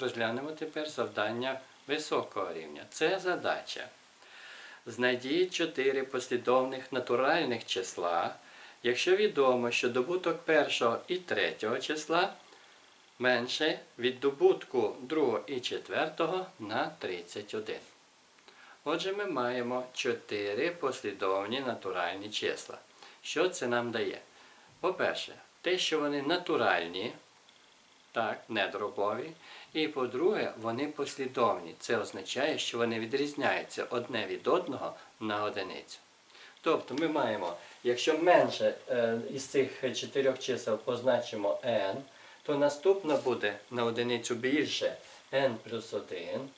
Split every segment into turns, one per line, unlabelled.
Розглянемо тепер завдання високого рівня. Це задача. Знайдіть чотири послідовних натуральних числа, якщо відомо, що добуток першого і третього числа менше від добутку другого і четвертого на 31. Отже, ми маємо чотири послідовні натуральні числа. Що це нам дає? По-перше, те, що вони натуральні, так, не. І по-друге, вони послідовні. Це означає, що вони відрізняються одне від одного на одиницю. Тобто ми маємо, якщо менше е, із цих чотирьох чисел позначимо n, то наступне буде на одиницю більше n плюс 1.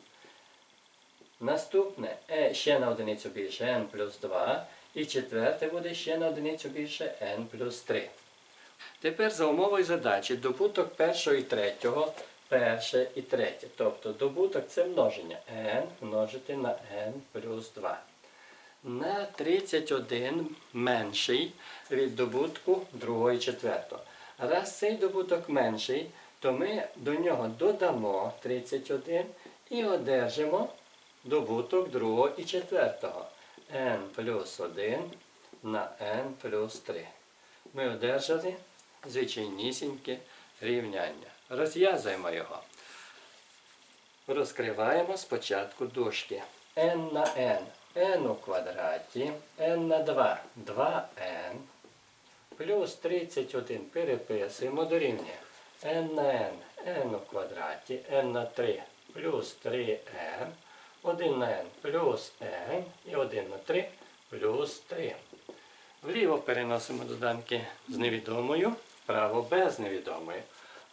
Наступне е, ще на одиницю більше n плюс 2. І четверте буде ще на одиницю більше n плюс 3. Тепер за умовою задачі добуток першого і третього, перше і третє. Тобто добуток це множення n множити на n плюс 2. На 31 менший від добутку другого і четвертого. Раз цей добуток менший, то ми до нього додамо 31 і одержимо добуток другого і четвертого. n плюс 1 на n плюс 3. Ми одержали звичайнісіньке рівняння. Розв'язуємо його. Розкриваємо спочатку дужки. n на n. n у квадраті, n на 2, 2n. Плюс 31 переписуємо дорівнює. n на n, n у квадраті, n на 3 плюс 3n. 1 на n плюс n і 1 на 3 плюс 3. Вліво переносимо доданки з невідомою, вправо без невідомої.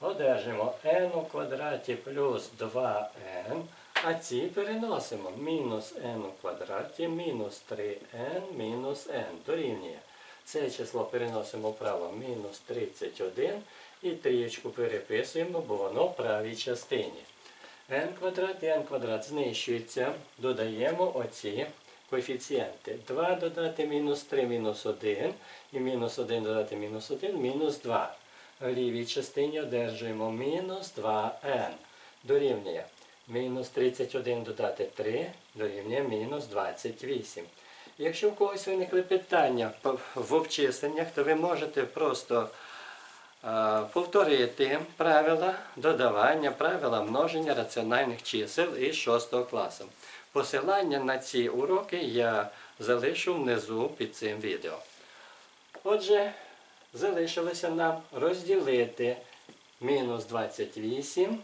Одержимо n у квадраті плюс 2n, а ці переносимо мінус n у квадраті мінус 3n мінус n дорівнює. Це число переносимо вправо мінус 31 і трієчку переписуємо, бо воно в правій частині. n квадрат і n квадрат знищується, додаємо оці коефіцієнти. 2 додати мінус 3 мінус 1 і мінус 1 додати мінус 1 мінус 2. В лівій частині одержуємо мінус 2n. Дорівнює мінус 31 додати 3 дорівнює мінус 28. Якщо в когось виникли питання в обчисленнях, то ви можете просто повторити правила додавання, правила множення раціональних чисел із 6 класу. Посилання на ці уроки я залишу внизу під цим відео. Отже, залишилося нам розділити мінус 28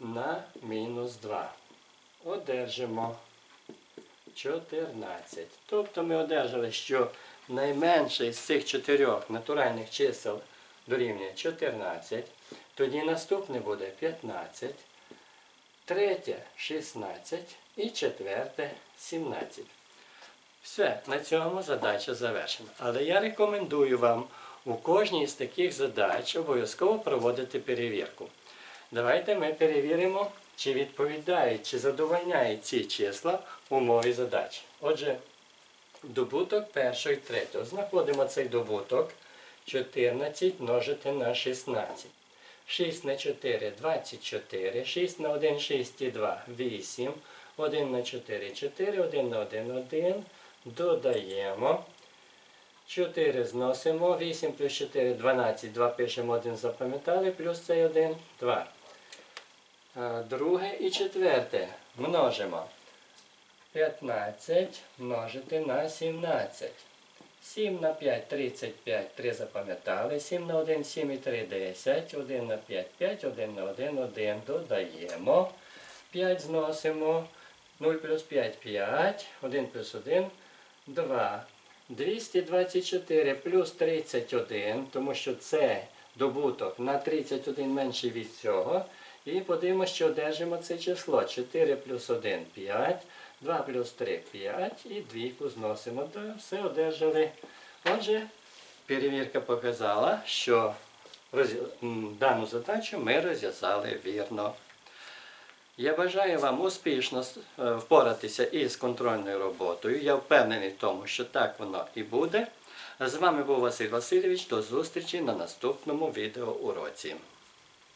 на мінус 2. Одержимо 14. Тобто ми одержали, що найменше з цих чотирьох натуральних чисел дорівнює 14. Тоді наступне буде 15, третє 16 і четверте 17. Все, на цьому задача завершена. Але я рекомендую вам у кожній з таких задач обов'язково проводити перевірку. Давайте ми перевіримо, чи відповідають, чи задовольняють ці числа умові задачі. Отже, добуток першого і третього. Знаходимо цей добуток 14 множити на 16. 6 на 4 24, 6 на 1 6 і 2 8, 1 на 4 4, 1 на 1 1. Додаємо. 4 зносимо, 8 плюс 4 12, 2 пишемо 1 запам'ятали, плюс цей 1 2. Друге і четверте множимо. 15 множити на 17. 7 на 5 35, 3 запам'ятали. 7 на 1 7 і 3 10. 1 на 5 5, 1 на 1 1 додаємо. 5 зносимо. 0 плюс 5 5, 1 плюс 1 2. 224 плюс 31, тому що це добуток на 31 менший від цього. І подивимося, що одержимо це число. 4 плюс 1 5, 2 плюс 3 5 і двійку зносимо. Все одержали. Отже, перевірка показала, що дану задачу ми розв'язали вірно. Я бажаю вам успішно е, впоратися із контрольною роботою. Я впевнений в тому, що так воно і буде. З вами був Василь Васильович. До зустрічі на наступному відеоуроці.